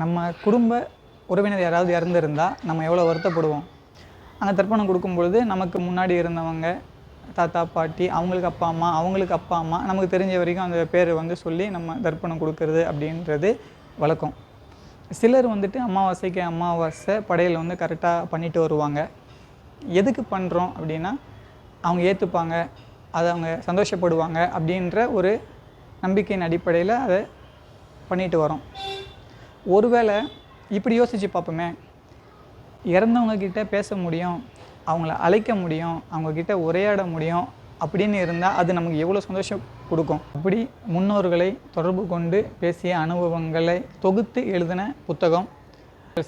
நம்ம குடும்ப உறவினர் யாராவது இறந்துருந்தால் நம்ம எவ்வளோ வருத்தப்படுவோம்? அந்த தர்ப்பணம் கொடுக்கும் பொழுது நமக்கு முன்னாடி இருந்தவங்க தாத்தா பாட்டி அவங்களுக்கு அப்பா அம்மா அவங்களுக்கு அப்பா அம்மா நமக்கு தெரிஞ்ச வரைக்கும் அந்த பேர் வந்து சொல்லி நம்ம தர்ப்பணம் கொடுக்கறது அப்படின்றது வழக்கம். சிலர் வந்துட்டு அமாவாசைக்கு அமாவாசை படையல் வந்து கரெக்டாக பண்ணிட்டு வருவாங்க. எதுக்கு பண்ணுறோம் அப்படின்னா அவங்க ஏற்றுப்பாங்க அதை அவங்க சந்தோஷப்படுவாங்க அப்படின்ற ஒரு நம்பிக்கையின் அடிப்படையில் அதை பண்ணிட்டு வரோம் ஒருவேளை இப்படி யோசித்து பார்ப்போமே. இறந்தவங்கக்கிட்ட பேச முடியும் அவங்கள அழைக்க முடியும் அவங்கக்கிட்ட உரையாட முடியும் அப்படின்னு இருந்தால் அது நமக்கு எவ்வளோ சந்தோஷம் கொடுக்கும். அப்படி முன்னோர்களை தொடர்பு கொண்டு பேசிய அனுபவங்களை தொகுத்து எழுதின புத்தகம்.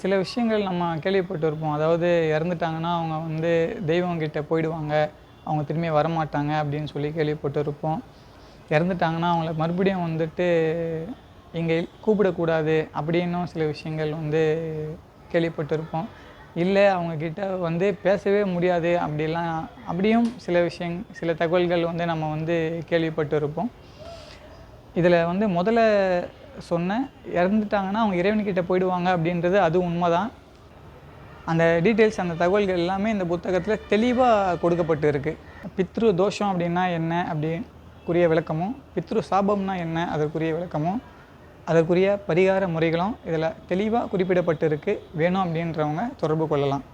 சில விஷயங்கள் நம்ம கேள்விப்பட்டிருப்போம் அதாவது இறந்துட்டாங்கன்னா அவங்க வந்து தெய்வம் கிட்டே போயிடுவாங்க அவங்க திரும்பி வரமாட்டாங்க அப்படின்னு சொல்லி கேள்விப்பட்டிருப்போம் இறந்துட்டாங்கன்னா அவங்கள மறுபடியும் வந்துட்டு இங்கே கூப்பிடக்கூடாது அப்படின்னும் சில விஷயங்கள் வந்து கேள்விப்பட்டிருப்போம். இல்லை அவங்கக்கிட்ட வந்து பேசவே முடியாது அப்படிலாம் அப்படியும் சில விஷயங் சில தகவல்கள் வந்து நம்ம வந்து கேள்விப்பட்டிருப்போம். இதில் வந்து முதல்ல சொன்ன இறந்துட்டாங்கன்னா அவங்க இறைவன்கிட்ட போயிடுவாங்க அப்படின்றது அது உண்மைதான். அந்த டீட்டெயில்ஸ் அந்த தகவல்கள் எல்லாமே இந்த புத்தகத்தில் தெளிவாக கொடுக்கப்பட்டு இருக்குது பித்ரு தோஷம் அப்படின்னா என்ன அப்படிக்குரிய விளக்கமும் பித்ரு சாபம்னா என்ன அதற்குரிய விளக்கமும் அதற்குரிய பரிகார முறைகளும் இதில் தெளிவாக குறிப்பிடப்பட்டிருக்கு. வேணும் அப்படின்றவங்க தொடர்பு கொள்ளலாம்.